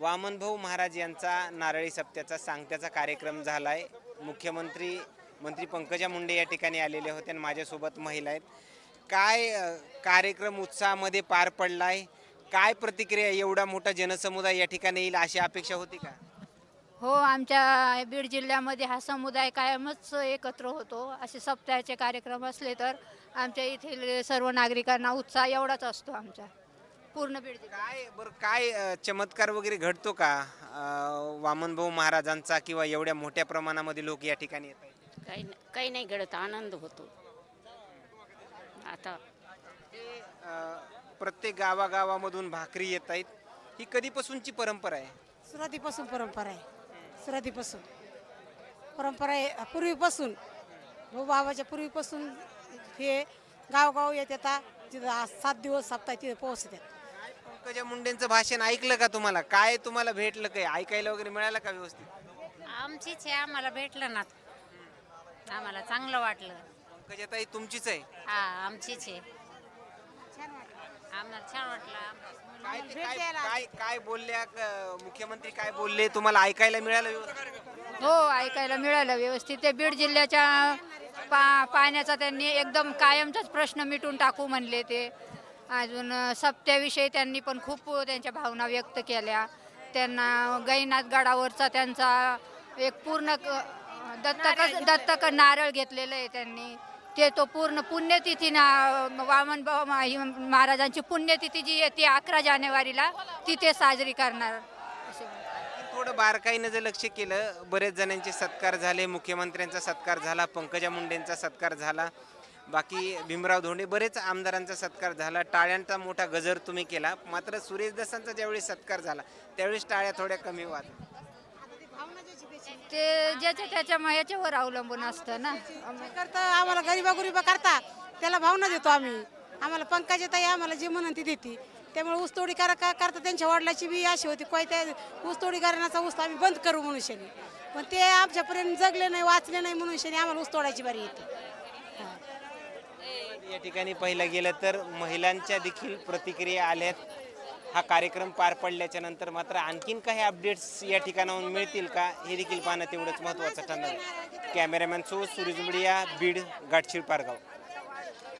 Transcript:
वामनभाऊ महाराज यांचा नारळी सप्त्याचा सांगत्याचा कार्यक्रम झाला आहे मुख्यमंत्री मंत्री पंकजा मुंडे या ठिकाणी आलेले होते आणि माझ्यासोबत महिला आहेत. काय कार्यक्रम उत्साहामध्ये पार पडला आहे काय प्रतिक्रिया एवढा मोठा जनसमुदाय या ठिकाणी येईल अशी अपेक्षा होती का? हो आमच्या बीड जिल्ह्यामध्ये हा समुदाय कायमच एकत्र होतो. असे सप्ताहाचे कार्यक्रम असले तर आमच्या येथील सर्व नागरिकांना उत्साह एवढाच असतो आमचा. पूर्ण बीड जिल्हा काय बरं काय अ, चमत्कार वगैरे घडतो का? अ, वामनभाऊ महाराजांचा किंवा एवढ्या मोठ्या प्रमाणामध्ये लोक या ठिकाणी येत आहेत? काही काही नाही घडत आनंद होतो. आता हे, अ, प्रत्येक गावागावामधून भाकरी येत आहेत. ही कधीपासूनची परंपरा आहे? सुरुवातीपासून परंपरा आहे. सुरुवातीपासून. परंपरा आहे पूर्वीपासून. भाऊ बाबाच्या पूर्वीपासून हे गावगाव येत येतात तिथं आज सात दिवस सप्ताह तिथे पोहोचतात. पंकजा मुंडेंचं भाषण ऐकलं का तुम्हाला? काय तुम्हाला भेटलं काय ऐकायला वगैरे मिळालं का व्यवस्थित? आमचीच आहे आम्हाला भेटलं ना. आम्हाला चांगलं वाटलं. पंकजा ताई तुमचीच आहे? हा आमचीच आहे. आम्हाला छान वाटलं. काय ते काय काय काय बोलल्या क- मुख्यमंत्री काय बोलले? तुम्हाला ऐकायला मिळालं व्यवस्थित? हो ऐकायला मिळालं व्यवस्थित. ते बीड जिल्ह्याच्या पा पाण्याचा त्यांनी एकदम कायमचाच प्रश्न मिटून टाकू म्हणले ते. अजून सप्त्याविषयी त्यांनी पण खूप त्यांच्या भावना व्यक्त केल्या. त्यांना गैनाथ गडावरचा त्यांचा एक पूर्ण क- दत्तक दत्तक नारळ घेतलेलं आहे त्यांनी. ते तो पूर्ण पुण्यतिथी ना वामन महाराजांची पुण्यतिथी जी आहे ती अकरा जानेवारीला तिथे साजरी करणार. थोडं बारकाईनं जर लक्ष केलं बरेच जणांचे सत्कार झाले मुख्यमंत्र्यांचा सत्कार झाला पंकजा मुंडेंचा सत्कार झाला. बाकी भीमराव धोंडे बरेच आमदारांचा सत्कार झाला. टाळ्यांचा मोठा गजर तुम्ही केला. मात्र सुरेश दसांचा ज्यावेळी सत्कार झाला त्यावेळेस टाळ्या थोड्या कमी वाजल्या ते ज्याच्या त्याच्या ह्याच्यावर अवलंबून असतं ना. करता आम्हाला गरीबा गुरीबा करता त्याला भावना देतो आम्ही. आम्हाला पंकजा ताई आम्हाला जे म्हणून ती देते त्यामुळे ऊसतोडी करा का करता त्यांच्या वडिलाची बी अशी होती काय त्या ऊसतोडी करण्याचा ऊस आम्ही बंद करू शनी. पण ते आमच्यापर्यंत जगले नाही वाचले नाही म्हणून शनी आम्हाला ऊस तोडायची बारी येते. ठिकाणी पाहिलं गेलं तर महिलांच्या देखील प्रतिक्रिया आल्यात. हा कार्यक्रम पार पडल्याच्या नंतर मात्र आणखीन काही अपडेट्स या ठिकाणाहून मिळतील का हे देखील पाहणं तेवढंच महत्त्वाचं ठरणार cameraman so Suresh media Beed Gathshil Pargaon.